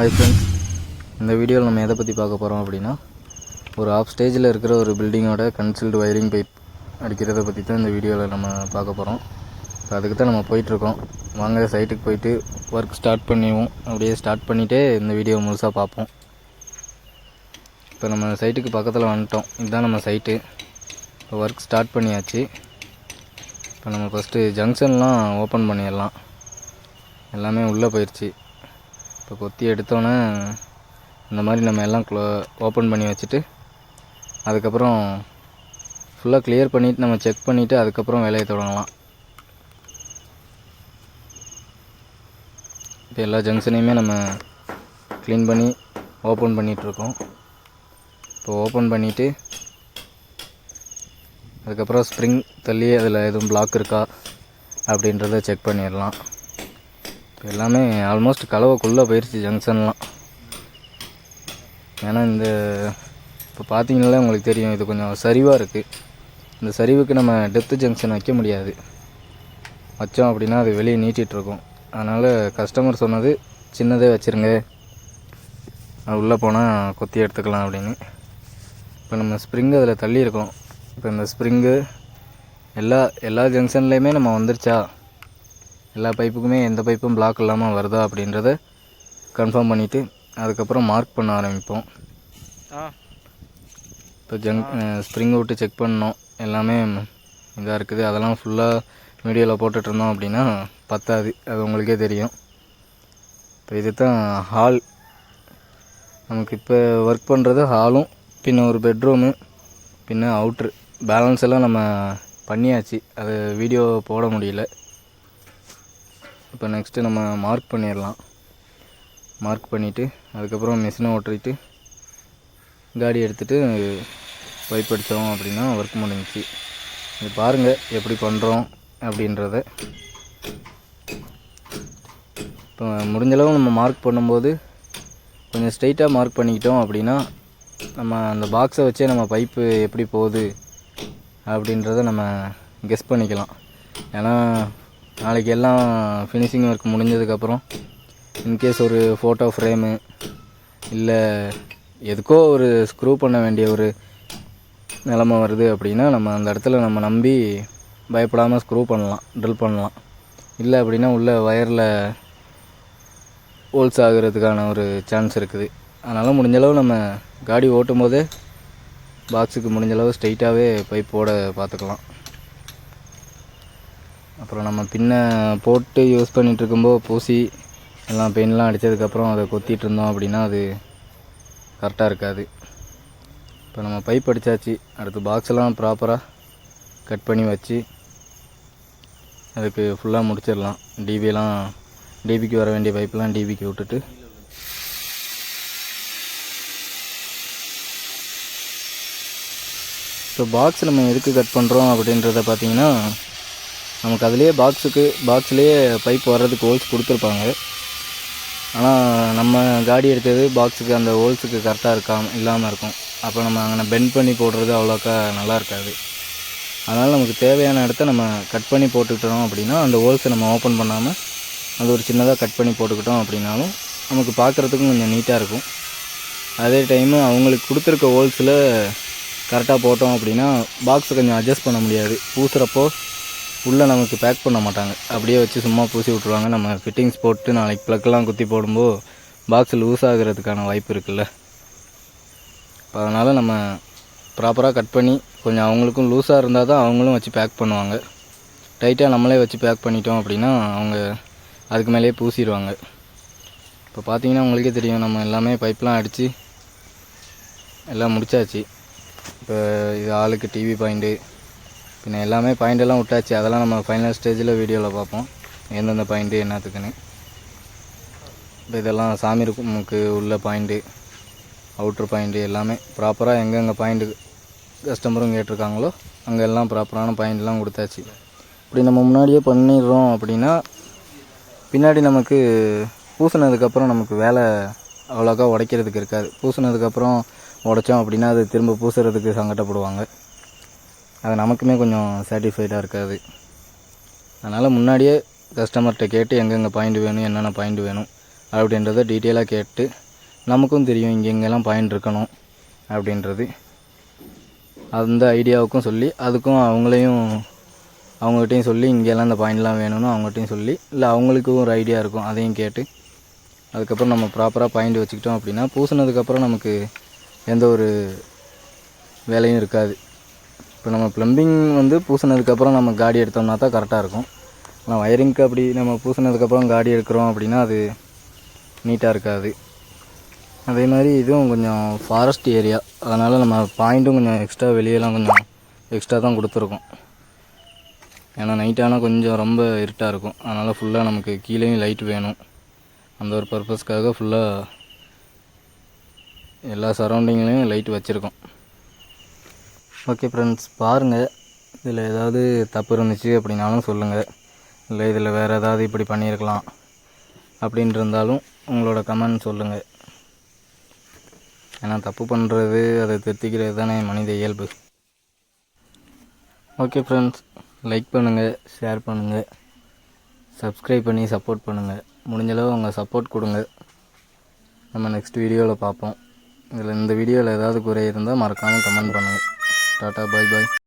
Hi friends இந்த வீடியோவில் நம்ம எதை பற்றி பார்க்க போகிறோம் அப்படின்னா ஒரு ஆஃப் ஸ்டேஜில் இருக்கிற ஒரு பில்டிங்கோட கன்சில்டு வயரிங் பைப் அடிக்கிறத பற்றி தான் இந்த வீடியோவில் நம்ம பார்க்க போகிறோம் இப்போ அதுக்கு தான் நம்ம போயிட்டுருக்கோம் வாங்க சைட்டுக்கு போயிட்டு ஒர்க் ஸ்டார்ட் பண்ணிடுவோம். அப்படியே ஸ்டார்ட் பண்ணிகிட்டே இந்த வீடியோ முழுசாக பார்ப்போம். இப்போ நம்ம சைட்டுக்கு பக்கத்தில் வந்துட்டோம். இதுதான் நம்ம சைட்டு இப்போ ஒர்க் ஸ்டார்ட் பண்ணியாச்சு. இப்போ நம்ம ஃபஸ்ட்டு ஜங்ஷன்லாம் ஓப்பன் பண்ணிடலாம். எல்லாமே உள்ளே போயிடுச்சு இப்போ கொத்தி எடுத்தோன்னே இந்த மாதிரி நம்ம எல்லாம் க்ளோ ஓப்பன் பண்ணி வச்சுட்டு அதுக்கப்புறம் ஃபுல்லாக கிளியர் பண்ணிவிட்டு நம்ம செக் பண்ணிவிட்டு அதுக்கப்புறம் வேலையை தொடங்கலாம். இப்போ எல்லா ஜங்ஷனையுமே நம்ம க்ளீன் பண்ணி ஓப்பன் பண்ணிகிட்ருக்கோம் இப்போ ஓப்பன் பண்ணிவிட்டு அதுக்கப்புறம் ஸ்ப்ரிங் தள்ளி அதில் எதுவும் பிளாக் இருக்கா அப்படின்றத செக் பண்ணிடலாம். இப்போ எல்லாமே ஆல்மோஸ்ட் கலவைக்குள்ளே போயிடுச்சு ஜங்ஷன்லாம் ஏன்னா இந்த இப்போ பார்த்தீங்கனாலே உங்களுக்கு தெரியும் இது கொஞ்சம் சரிவாக இருக்குது இந்த சரிவுக்கு நம்ம டெப்த்து ஜங்ஷன் வைக்க முடியாது. வச்சோம் அப்படின்னா அது வெளியே நீட்டிகிட்ருக்கும் அதனால் கஸ்டமர் சொன்னது சின்னதே வச்சுருங்க. அது உள்ளே போனால் கொத்தி எடுத்துக்கலாம் அப்படின்னு. இப்போ நம்ம ஸ்ப்ரிங் அதில் தள்ளியிருக்கோம் இப்போ இந்த ஸ்ப்ரிங்கு எல்லா எல்லா ஜங்ஷன்லேயுமே நம்ம வந்துருச்சா? எல்லா பைப்புக்குமே எந்த பைப்பும் பிளாக் இல்லாமல் வருதா அப்படின்றத கன்ஃபார்ம் பண்ணிவிட்டு அதுக்கப்புறம் மார்க் பண்ண ஆரம்பிப்போம். இப்போ ஜங் ஸ்ப்ரிங் விட்டு செக் பண்ணோம். எல்லாமே இதாக இருக்குது. அதெல்லாம் ஃபுல்லாக வீடியோவில் போட்டுட்டு இருந்தோம் அப்படின்னா பத்தாது. அது உங்களுக்கே தெரியும். இப்போ இது தான் ஹால் நமக்கு இப்போ ஒர்க் பண்ணுறது ஹாலும் பின்ன ஒரு பெட்ரூமு பின்ன அவுட்ரு பேலன்ஸ் எல்லாம் நம்ம பண்ணியாச்சு. அது வீடியோ போட முடியல. இப்போ நெக்ஸ்ட்டு நம்ம மார்க் பண்ணிடலாம். மார்க் பண்ணிவிட்டு அதுக்கப்புறம் மிஷினை ஓட்டிட்டு காடி எடுத்துகிட்டு பைப் அடித்தோம் அப்படின்னா ஒர்க் முடிஞ்சிச்சு. இது பாருங்கள் எப்படி பண்ணுறோம் அப்படின்றத. இப்போ முடிஞ்சளவு நம்ம மார்க் பண்ணும்போது கொஞ்சம் ஸ்ட்ரைட்டாக மார்க் பண்ணிக்கிட்டோம் அப்படின்னா நம்ம அந்த பாக்ஸை வச்சே நம்ம பைப்பு எப்படி போகுது அப்படின்றத நம்ம கெஸ் பண்ணிக்கலாம். ஏன்னா நாளைக்கு எல்லாம் ஃபினிஷிங் ஒர்க் முடிஞ்சதுக்கப்புறம் இன்கேஸ் ஒரு ஃபோட்டோ ஃப்ரேமு இல்லை எதுக்கோ ஒரு ஸ்க்ரூ பண்ண வேண்டிய ஒரு நிலமை வருது அப்படின்னா நம்ம அந்த இடத்துல நம்ம நம்பி பயப்படாமல் ஸ்க்ரூ பண்ணலாம் ட்ரில் பண்ணலாம். இல்லை அப்படின்னா உள்ள வயரில் ஹோல்ஸ் ஆகிறதுக்கான ஒரு சான்ஸ் இருக்குது. அதனால் முடிஞ்சளவு நம்ம காடி ஓட்டும் போதே பாக்ஸுக்கு முடிஞ்சளவு ஸ்ட்ரைட்டாகவே பைப் போட பார்த்துக்கலாம். அப்புறம் நம்ம பின்ன போட்டு யூஸ் பண்ணிகிட்டு இருக்கும்போது பூசி எல்லாம் பெயின்லாம் அடித்ததுக்கப்புறம் அதை கொத்திட்டு இருந்தோம் அப்படின்னா அது கரெக்டாக இருக்காது. இப்போ நம்ம பைப் அடித்தாச்சு அடுத்து பாக்ஸ்லாம் ப்ராப்பராக கட் பண்ணி வச்சு அதுக்கு ஃபுல்லாக முடிச்சிடலாம். டிபிலாம் டிபிக்கு வர வேண்டிய பைப்லாம் டிபிக்கு விட்டுட்டு. இப்போ பாக்ஸ் நம்ம எதுக்கு கட் பண்ணுறோம் அப்படின்றத பார்த்தீங்கன்னா நமக்கு அதுலேயே பாக்ஸுக்கு பாக்ஸ்லேயே பைப் வர்றதுக்கு ஹோல்ஸ் கொடுத்துருப்பாங்க. ஆனால் நம்ம காடி எடுத்தது பாக்ஸுக்கு அந்த ஹோல்ஸுக்கு கரெக்டாக இருக்காம இல்லாமல் இருக்கும். அப்போ நம்ம அங்கே பெண்ட் பண்ணி போடுறது அவ்வளோக்கா நல்லா இருக்காது. அதனால் நமக்கு தேவையான இடத்த நம்ம கட் பண்ணி போட்டுக்கிட்டோம் அப்படின்னா அந்த ஹோல்ஸை நம்ம ஓப்பன் பண்ணாமல் அது ஒரு சின்னதாக கட் பண்ணி போட்டுக்கிட்டோம் அப்படின்னாலும் நமக்கு பார்க்குறதுக்கும் கொஞ்சம் நீட்டாக இருக்கும். அதே டைமு அவங்களுக்கு கொடுத்துருக்க ஹோல்ஸில் கரெக்டாக போட்டோம் அப்படின்னா பாக்ஸை கொஞ்சம் அட்ஜஸ்ட் பண்ண முடியாது. பூசுகிறப்போ உள்ளே நமக்கு பேக் பண்ண மாட்டாங்க. அப்படியே வச்சு சும்மா பூசி விட்ருவாங்க நம்ம ஃபிட்டிங்ஸ் போட்டு நாளைக்கு ப்ளக்லாம் குத்தி போடும்போது பாக்ஸ் லூஸ் ஆகிறதுக்கான வாய்ப்பு இருக்குல்ல. இப்போ அதனால் நம்ம ப்ராப்பராக கட் பண்ணி கொஞ்சம் அவங்களுக்கும் லூஸாக இருந்தால் தான் அவங்களும் வச்சு பேக் பண்ணுவாங்க. டைட்டாக நம்மளே வச்சு பேக் பண்ணிட்டோம் அப்படின்னா அவங்க அதுக்கு மேலேயே பூசிடுவாங்க. இப்போ பார்த்தீங்கன்னா உங்களுக்கே தெரியும். நம்ம எல்லாமே பைப்லாம் அடித்து எல்லாம் முடிச்சாச்சு. இப்போ இது ஆளுக்கு டிவி பாயிண்ட்டு பின்ன எல்லாமே பாயிண்டெல்லாம் விட்டாச்சு. அதெல்லாம் நம்ம ஃபைனல் ஸ்டேஜில் வீடியோவில் பார்ப்போம். எந்தெந்த பாயிண்ட்டு என்னத்துக்குன்னு. இப்போ இதெல்லாம் சாமி ரூமுக்கு உள்ள பாயிண்ட்டு அவுட்ரு பாயிண்ட்டு எல்லாமே ப்ராப்பராக எங்கெங்கே பாயிண்ட்டு கஸ்டமரும் கேட்டிருக்காங்களோ அங்கே எல்லாம் ப்ராப்பரான பாயிண்ட்லாம் கொடுத்தாச்சு. இப்படி நம்ம முன்னாடியே பண்ணிடுறோம் அப்படின்னா பின்னாடி நமக்கு பூசினதுக்கப்புறம் நமக்கு வேலை அவ்வளோக்கா உடைக்கிறதுக்கு இருக்காது. பூசினதுக்கப்புறம் உடைச்சோம் அப்படின்னா அது திரும்ப பூசுறதுக்கு சங்கடப்படுவாங்க. அது நமக்குமே கொஞ்சம் சாட்டிஸ்ஃபைடாக இருக்காது. அதனால் முன்னாடியே கஸ்டமர்கிட்ட கேட்டு எங்கெங்கே பாயிண்ட் வேணும் என்னென்ன பாயிண்ட் வேணும் அப்படின்றத டீட்டெயிலாக கேட்டு நமக்கும் தெரியும் இங்கெங்கெல்லாம் பாயிண்ட் இருக்கணும் அப்படின்றது. அந்த ஐடியாவுக்கும் சொல்லி அதுக்கும் அவங்களையும் அவங்ககிட்டையும் சொல்லி இங்கெல்லாம் இந்த பாயிண்ட்லாம் வேணும்னு அவங்ககிட்டையும் சொல்லி இல்லை அவங்களுக்கும் ஒரு ஐடியா இருக்கும் அதையும் கேட்டு அதுக்கப்புறம் நம்ம ப்ராப்பராக பாயிண்ட் வச்சுக்கிட்டோம் அப்படின்னா பூசினதுக்கப்புறம் நமக்கு எந்த ஒரு வேலையும் இருக்காது. இப்போ நம்ம ப்ளம்பிங் வந்து பூசினதுக்கப்புறம் நம்ம காடி எடுத்தோம்னா தான் கரெக்டாக இருக்கும். ஆனால் வயரிங்க்கு அப்படி நம்ம பூசினதுக்கப்புறம் காடி எடுக்கிறோம் அப்படின்னா அது நீட்டாக இருக்காது. அதே மாதிரி இதுவும் கொஞ்சம் ஃபாரஸ்ட் ஏரியா அதனால் நம்ம பாயிண்ட்டும் கொஞ்சம் எக்ஸ்ட்ரா வெளியெல்லாம் கொஞ்சம் எக்ஸ்ட்ரா தான் கொடுத்துருக்கோம். ஏன்னா நைட்டானால் கொஞ்சம் ரொம்ப இருட்டாக இருக்கும். அதனால் ஃபுல்லாக நமக்கு கீழேயும் லைட் வேணும். அந்த ஒரு பர்பஸ்க்காக ஃபுல்லாக எல்லா சரௌண்டிங்லேயும் லைட் வச்சுருக்கோம். ஓகே ஃப்ரெண்ட்ஸ் பாருங்கள் இதில் ஏதாவது தப்பு இருந்துச்சு அப்படின்னாலும் சொல்லுங்கள் இல்லை இதில் வேறு ஏதாவது இப்படி பண்ணியிருக்கலாம் அப்படின்ட்டு இருந்தாலும் உங்களோட கமெண்ட் சொல்லுங்கள் ஏன்னா தப்பு பண்ணுறது அதை திருத்திக்கிறது தானே மனித இயல்பு. ஓகே ஃப்ரெண்ட்ஸ் லைக் பண்ணுங்கள் ஷேர் பண்ணுங்கள் சப்ஸ்கிரைப் பண்ணி சப்போர்ட் பண்ணுங்கள் முடிஞ்சளவு உங்கள் சப்போர்ட் கொடுங்க. நம்ம நெக்ஸ்ட் வீடியோவில் பார்ப்போம். இதில் இந்த வீடியோவில் ஏதாவது குறை இருந்தால் மறக்காமல் கமெண்ட் பண்ணுங்கள் টাটা বাই বাই